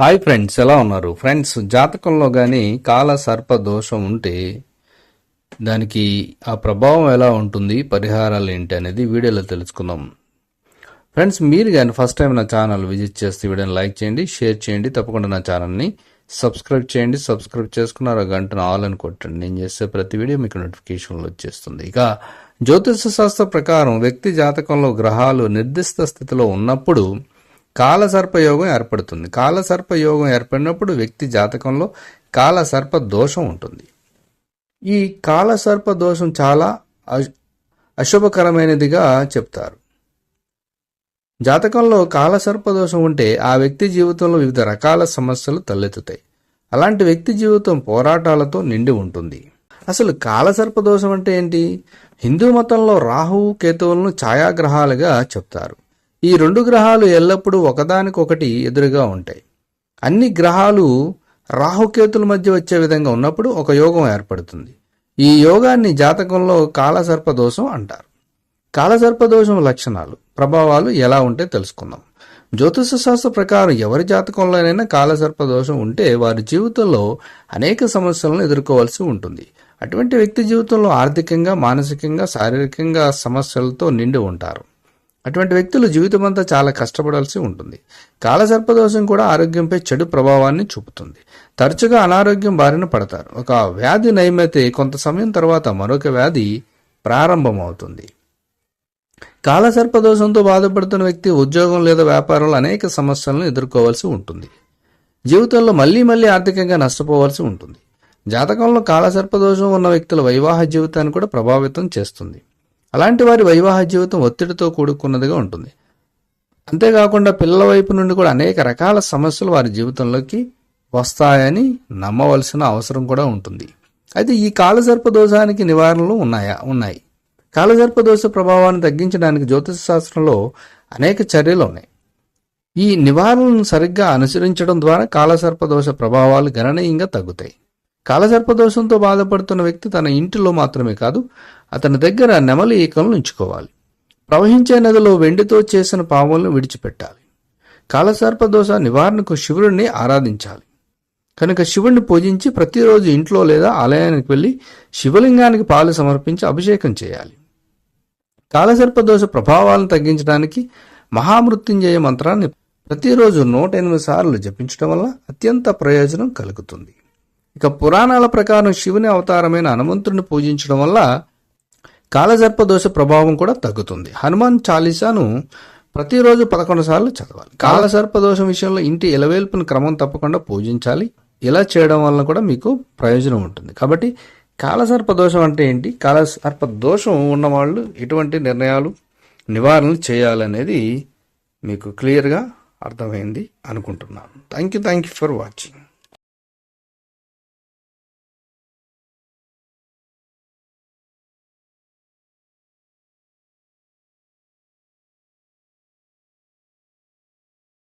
Hi friends ఎలా ఉన్నారు? Friends జాతకంలో కానీ కాల సర్ప దోషం ఉంటే దానికి ఆ ప్రభావం ఎలా ఉంటుంది పరిహారాలు ఏంటి అనేది వీడియోలో తెలుసుకుందాం. ఫ్రెండ్స్ మీరు కానీ ఫస్ట్ టైం నా ఛానల్ విజిట్ చేస్తే వీడియోని లైక్ చేయండి షేర్ చేయండి తప్పకుండా నా ఛానల్ని సబ్స్క్రైబ్ చేయండి. సబ్స్క్రైబ్ చేసుకున్నారు గంటను ఆల్ అని కొట్టండి. నేను చేసే ప్రతి వీడియో మీకు నోటిఫికేషన్లు వచ్చేస్తుంది. ఇక జ్యోతిష శాస్త్ర ప్రకారం వ్యక్తి జాతకంలో గ్రహాలు నిర్దిష్ట స్థితిలో ఉన్నప్పుడు కాలసర్పయోగం ఏర్పడుతుంది. కాలసర్పయోగం ఏర్పడినప్పుడు వ్యక్తి జాతకంలో కాలసర్ప దోషం ఉంటుంది. ఈ కాలసర్ప దోషం చాలా అశ్- అశుభకరమైనదిగా చెప్తారు. జాతకంలో కాలసర్ప దోషం ఉంటే ఆ వ్యక్తి జీవితంలో వివిధ రకాల సమస్యలు తలెత్తుతాయి. అలాంటి వ్యక్తి జీవితం పోరాటాలతో నిండి ఉంటుంది. అసలు కాలసర్ప దోషం అంటే ఏంటి? హిందూ మతంలో రాహువు కేతువులను ఛాయాగ్రహాలుగా చెప్తారు. ఈ రెండు గ్రహాలు ఎల్లప్పుడూ ఒకదానికొకటి ఎదురుగా ఉంటాయి. అన్ని గ్రహాలు రాహుకేతుల మధ్య వచ్చే విధంగా ఉన్నప్పుడు ఒక యోగం ఏర్పడుతుంది. ఈ యోగాన్ని జాతకంలో కాలసర్ప దోషం అంటారు. కాలసర్ప దోషం లక్షణాలు ప్రభావాలు ఎలా ఉంటే తెలుసుకుందాం. జ్యోతిష శాస్త్ర ప్రకారం ఎవరి జాతకంలోనైనా కాలసర్ప దోషం ఉంటే వారి జీవితంలో అనేక సమస్యలను ఎదుర్కోవాల్సి ఉంటుంది. అటువంటి వ్యక్తి జీవితంలో ఆర్థికంగా మానసికంగా శారీరకంగా సమస్యలతో నిండి ఉంటారు. అటువంటి వ్యక్తులు జీవితమంతా చాలా కష్టపడాల్సి ఉంటుంది. కాలసర్పదోషం కూడా ఆరోగ్యంపై చెడు ప్రభావాన్ని చూపుతుంది. తరచుగా అనారోగ్యం బారిన పడతారు. ఒక వ్యాధి నయమైతే కొంత సమయం తర్వాత మరొక వ్యాధి ప్రారంభమవుతుంది. కాలసర్పదోషంతో బాధపడుతున్న వ్యక్తి ఉద్యోగం లేదా వ్యాపారంలో అనేక సమస్యలను ఎదుర్కోవాల్సి ఉంటుంది. జీవితంలో మళ్ళీ మళ్ళీ ఆర్థికంగా నష్టపోవాల్సి ఉంటుంది. జాతకంలో కాలసర్పదోషం ఉన్న వ్యక్తుల వైవాహ జీవితాన్ని కూడా ప్రభావితం చేస్తుంది. అలాంటి వారి వైవాహ జీవితం ఒత్తిడితో కూడుకున్నదిగా ఉంటుంది. అంతేకాకుండా పిల్లల వైపు నుండి కూడా అనేక రకాల సమస్యలు వారి జీవితంలోకి వస్తాయని నమ్మవలసిన అవసరం కూడా ఉంటుంది. అయితే ఈ కాలసర్ప దోషానికి నివారణలు ఉన్నాయా? ఉన్నాయి. కాలసర్ప దోష ప్రభావాన్ని తగ్గించడానికి జ్యోతిష శాస్త్రంలో అనేక చర్యలు ఉన్నాయి. ఈ నివారణలను సరిగ్గా అనుసరించడం ద్వారా కాలసర్ప దోష ప్రభావాలు గణనీయంగా తగ్గుతాయి. కాలసర్ప దోషంతో బాధపడుతున్న వ్యక్తి తన ఇంటిలో మాత్రమే కాదు అతని దగ్గర నెమలి ఈకలను ఉంచుకోవాలి. ప్రవహించే నదిలో వెండితో చేసిన పాములను విడిచిపెట్టాలి. కాలసర్ప దోష నివారణకు శివుడిని ఆరాధించాలి. కనుక శివుణ్ణి పూజించి ప్రతిరోజు ఇంట్లో లేదా ఆలయానికి వెళ్ళి శివలింగానికి పాలు సమర్పించి అభిషేకం చేయాలి. కాలసర్పదోష ప్రభావాలను తగ్గించడానికి మహామృత్యుంజయ మంత్రాన్ని ప్రతిరోజు నూట ఎనిమిది సార్లు జపించడం వల్ల అత్యంత ప్రయోజనం కలుగుతుంది. ఇక పురాణాల ప్రకారం శివుని అవతారమైన హనుమంతుడిని పూజించడం వల్ల కాలజర్ప దోష ప్రభావం కూడా తగ్గుతుంది. హనుమాన్ చాలీసాను ప్రతిరోజు పదకొండు సార్లు చదవాలి. కాలసర్ప దోషం విషయంలో ఇంటి ఎలవేల్పును క్రమం తప్పకుండా పూజించాలి. ఇలా చేయడం వలన కూడా మీకు ప్రయోజనం ఉంటుంది. కాబట్టి కాలసర్ప దోషం అంటే ఏంటి? కాలసర్ప దోషం ఉన్నవాళ్ళు ఎటువంటి నిర్ణయాలు నివారణలు చేయాలనేది మీకు క్లియర్గా అర్థమైంది అనుకుంటున్నాను. Thank you thank you for watching